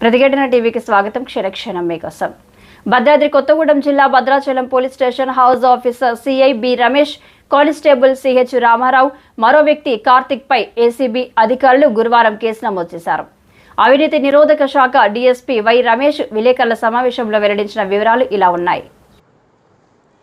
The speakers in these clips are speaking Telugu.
ప్రతిఘటన టీవీకి స్వాగతం. క్షణక్షణం మీకోసం. భద్రాద్రి కొత్తగూడెం జిల్లా Bhadrachalam police station house officer CI B Ramesh constable CH Ramarao మరో వ్యక్తి కార్తిక్ పై ఏసీబీ అధికారులు గురువారం కేసు నమోదు చేశారు. అవినీతి నిరోధక శాఖ డీఎస్పీ వై రమేష్ విలేకరుల సమావేశంలో వెల్లడించిన వివరాలు ఇలా ఉన్నాయి.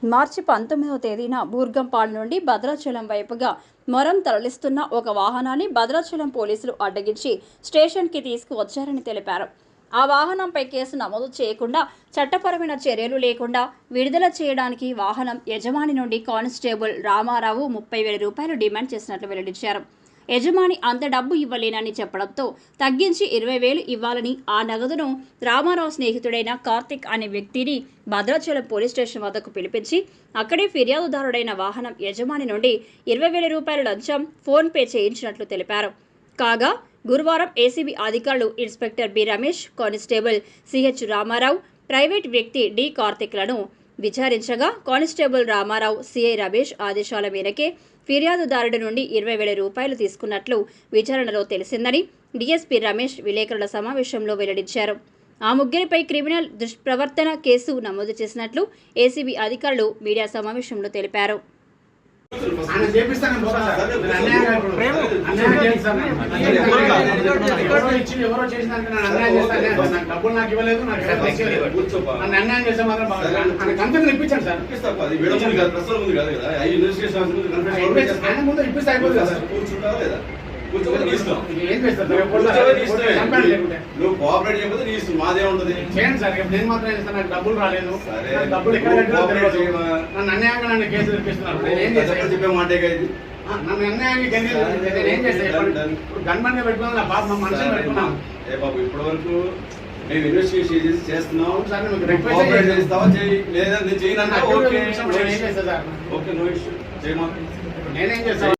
మార్చి పంతొమ్మిదవ తేదీన బూర్గంపాడు నుండి భద్రాచలం వైపుగా మొరం తరలిస్తున్న ఒక వాహనాన్ని భద్రాచలం పోలీసులు అడ్డగించి స్టేషన్కి తీసుకువచ్చారని తెలిపారు. ఆ వాహనంపై కేసు నమోదు చేయకుండా చట్టపరమైన చర్యలు లేకుండా విడుదల చేయడానికి వాహనం యజమాని నుండి కానిస్టేబుల్ రామారావు ముప్పై వేల రూపాయలు డిమాండ్ చేసినట్లు వెల్లడించారు. యజమాని అంత డబ్బు ఇవ్వలేనని చెప్పడంతో తగ్గించి ఇరవై వేలు ఇవ్వాలని ఆ నగదును రామారావు స్నేహితుడైన కార్తిక్ అనే వ్యక్తిని భద్రాచలం పోలీస్ స్టేషన్ వద్దకు పిలిపించి అక్కడే ఫిర్యాదుదారుడైన వాహనం యజమాని నుండి ఇరవై వేల రూపాయల లంచం ఫోన్పే చేయించినట్లు తెలిపారు. కాగా గురువారం ఏసీబీ అధికారులు inspector B Ramesh constable CH Ramarao private వ్యక్తి డి కార్తిక్లను విచారించగా కానిస్టేబుల్ రామారావు సిఐ రమేష్ ఆదేశాల మేరకే ఫిర్యాదుదారుడి నుండి ఇరవై వేల రూపాయలు తీసుకున్నట్లు విచారణలో తెలిసిందని డీఎస్పీ రమేష్ విలేకరుల సమావేశంలో వెల్లడించారు. ఆ ముగ్గురిపై క్రిమినల్ దుష్ప్రవర్తన కేసు నమోదు చేసినట్లు ఏసీబీ అధికారులు మీడియా సమావేశంలో తెలిపారు. ఆయన చేపిస్తాను. ఎవరో ఇచ్చి ఎవరో చేసినాక నేను అన్యాయం చేస్తాను నాకు డబ్బులు నాకు ఇవ్వలేదు నాకు. నన్ను అన్యాయం చేస్తే మాత్రం కంపెనీ సార్. ఆయన ముందు ఇప్పిస్తే అయిపోతుంది కదా సార్. లేదా? నువ్వు కోఆపరేట్ చేయకపోతే నీ ఇష్టం మాదే ఉంటది. చేయండి సార్. నేను మాత్రం చేస్తాను. నాకు డబ్బులు రాలేదు. నాకు డబ్బులు ఎక్కడ? నన్ను అన్యాయంగా నన్ను కేసు నేను ఏం చేస్తాను చెప్పే మాటే కదా నన్ను అన్యాయంగా గెలిచి నేను ఏం చేస్తాను ఇప్పుడు ఇప్పుడు గన్మన్ పెట్టుకున్నాను. నా పాప మనుషులు. పెట్టుకున్నాను. ఏ బాబు ఇప్పటి వరకు మేము ఇన్వెస్టిగేషన్ చేసి చేస్తున్నాం. కోఆపరేట్. చేస్తావా? చేయి. లేదా నేను చేయను ఓకే ఓకే నో ఇష్యూ చేయమా నేనేం చేస్తాను